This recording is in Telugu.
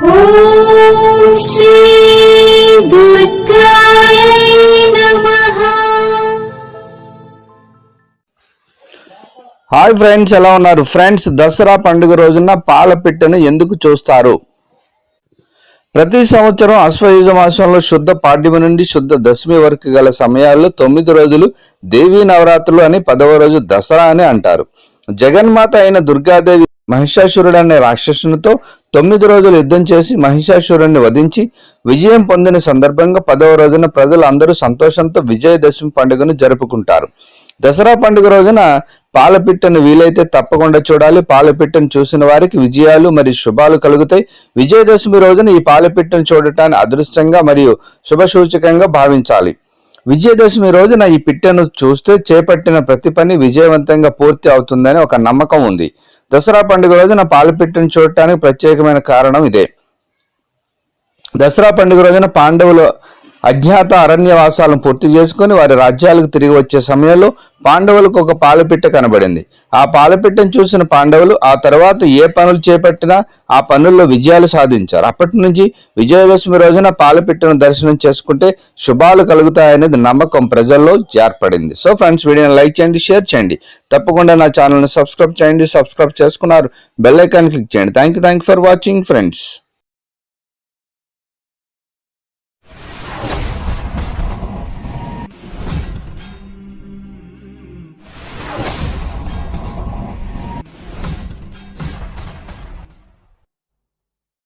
హాయ్ ఫ్రెండ్స్ ఎలా ఉన్నారు? ఫ్రెండ్స్ దసరా పండుగ రోజున పాల పిట్టను ఎందుకు చూస్తారు? ప్రతి సంవత్సరం అశ్వయుజ మాసంలో శుద్ధ పాడ్యమి నుండి శుద్ధ దశమి వరకు గల సమయాల్లో తొమ్మిది రోజులు దేవీ నవరాత్రులు అని పదవ రోజు దసరా అని అంటారు. జగన్మాత అయిన దుర్గాదేవి మహిషాసురుడనే అనే రాక్షసునితో తొమ్మిది రోజులు యుద్ధం చేసి మహిషాసురుణ్ణి వధించి విజయం పొందిన సందర్భంగా పదవ రోజున ప్రజలు అందరూ సంతోషంతో విజయదశమి పండుగను జరుపుకుంటారు. దసరా పండుగ రోజున పాలపిట్టను వీలైతే తప్పకుండా చూడాలి. పాలపిట్టను చూసిన వారికి విజయాలు మరియు శుభాలు కలుగుతాయి. విజయదశమి రోజున ఈ పాలపిట్టను చూడటాన్ని అదృష్టంగా మరియు శుభసూచకంగా భావించాలి. విజయదశమి రోజున ఈ పిట్టను చూస్తే చేపట్టిన ప్రతి పని విజయవంతంగా పూర్తి అవుతుందని ఒక నమ్మకం ఉంది. దసరా పండుగ రోజున పాలపిట్టను చూడటానికి ప్రత్యేకమైన కారణం ఇదే. దసరా పండుగ రోజున పాండవులు అజ్ఞాత అరణ్యవాసాలను పూర్తి చేసుకుని వారి రాజ్యాలకు తిరిగి వచ్చే సమయంలో పాండవులకు ఒక పాలపిట్ట కనబడింది. ఆ పాలపిట్టను చూసిన పాండవులు ఆ తర్వాత ఏ పనులు చేపట్టినా ఆ పనుల్లో విజయాలు సాధించారు. అప్పటి నుంచి విజయదశమి రోజున పాలపిట్టను దర్శనం చేసుకుంటే శుభాలు కలుగుతాయనేది నమ్మకం ప్రజల్లో ఏర్పడింది. సో ఫ్రెండ్స్ వీడియోని లైక్ చేయండి షేర్ చేయండి. తప్పకుండా నా ఛానల్ని సబ్స్క్రైబ్ చేయండి సబ్స్క్రైబ్ చేసుకున్నారు బెల్ ఐకాన్ క్లిక్ చేయండి. Thank you thank for watching friends.